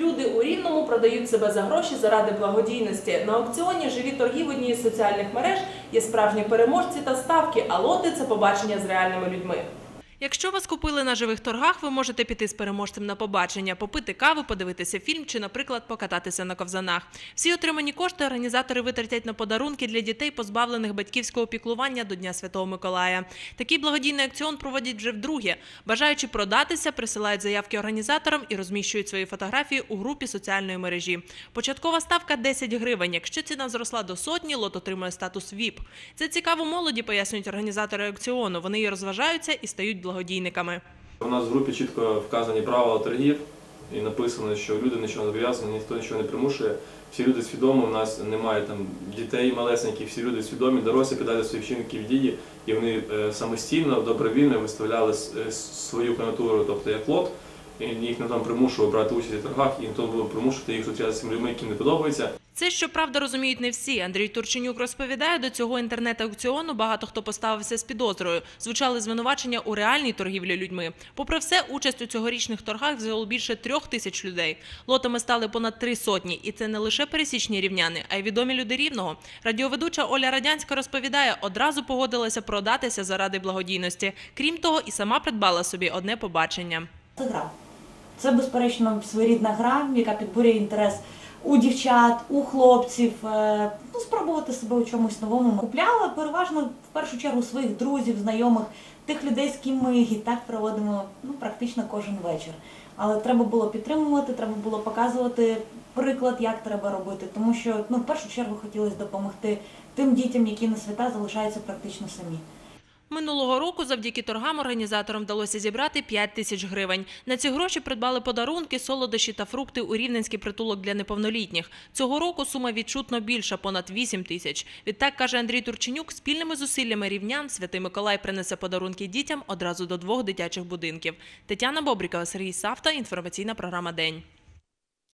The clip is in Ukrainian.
Люди у Рівному продають себе за гроші заради благодійності. На аукціоні живі торги в одній із соціальних мереж є справжні переможці та ставки, а лоти це побачення з реальними людьми. Якщо вас купили на живих торгах, ви можете піти з переможцем на побачення, попити каву, подивитися фільм чи, наприклад, покататися на ковзанах. Всі отримані кошти організатори витратять на подарунки для дітей, позбавлених батьківського піклування до Дня Святого Миколая. Такий благодійний акціон проводять вже вдруге. Бажаючи продатися, присилають заявки організаторам і розміщують свої фотографії у групі соціальної мережі. Початкова ставка 10 гривень. Якщо ціна зросла до сотні, лот отримує статус ВІП. Це цікаво молоді, пояснюють організатори аукціону. Вони розважаються і стають благодійниками. У нас в групі чітко вказані правила торгів і написано, що люди нічого не зобов'язані, ніхто нічого не примушує. Всі люди свідомі, у нас немає там дітей малесеньких, всі люди свідомі, дорослі піддали свої вчинки в дії, і вони е, самостійно, добровільно виставляли е, свою кандидатуру, тобто як лот, і їх не там примушував брати участь у торгах, і не було примушувати їх зустрічатися з людьми, яким не подобається. Це, щоправда, розуміють не всі. Андрій Турченюк розповідає, до цього інтернет-аукціону багато хто поставився з підозрою. Звучали звинувачення у реальній торгівлі людьми. Попри все, участь у цьогорічних торгах взяло більше трьох тисяч людей. Лотами стали понад три сотні. І це не лише пересічні рівняни, а й відомі люди рівного. Радіоведуча Оля Радянська розповідає, одразу погодилася продатися заради благодійності. Крім того, і сама придбала собі одне побачення. Це гра. Це, безперечно, своєрідна гра, яка підбурює інтерес у дівчат, у хлопців, е, ну, спробувати себе у чомусь новому. Купляла переважно в першу чергу своїх друзів, знайомих, тих людей, з ким ми і так проводимо ну, практично кожен вечір. Але треба було підтримувати, треба було показувати приклад, як треба робити, тому що ну, в першу чергу хотілося допомогти тим дітям, які на свята залишаються практично самі. Минулого року завдяки торгам організаторам вдалося зібрати 5 тисяч гривень. На ці гроші придбали подарунки, солодощі та фрукти у рівненський притулок для неповнолітніх. Цього року сума відчутно більша – понад 8 тисяч. Відтак, каже Андрій Турченюк, спільними зусиллями рівнян Святий Миколай принесе подарунки дітям одразу до двох дитячих будинків. Тетяна Бобрікова, Сергій Савта, інформаційна програма «День».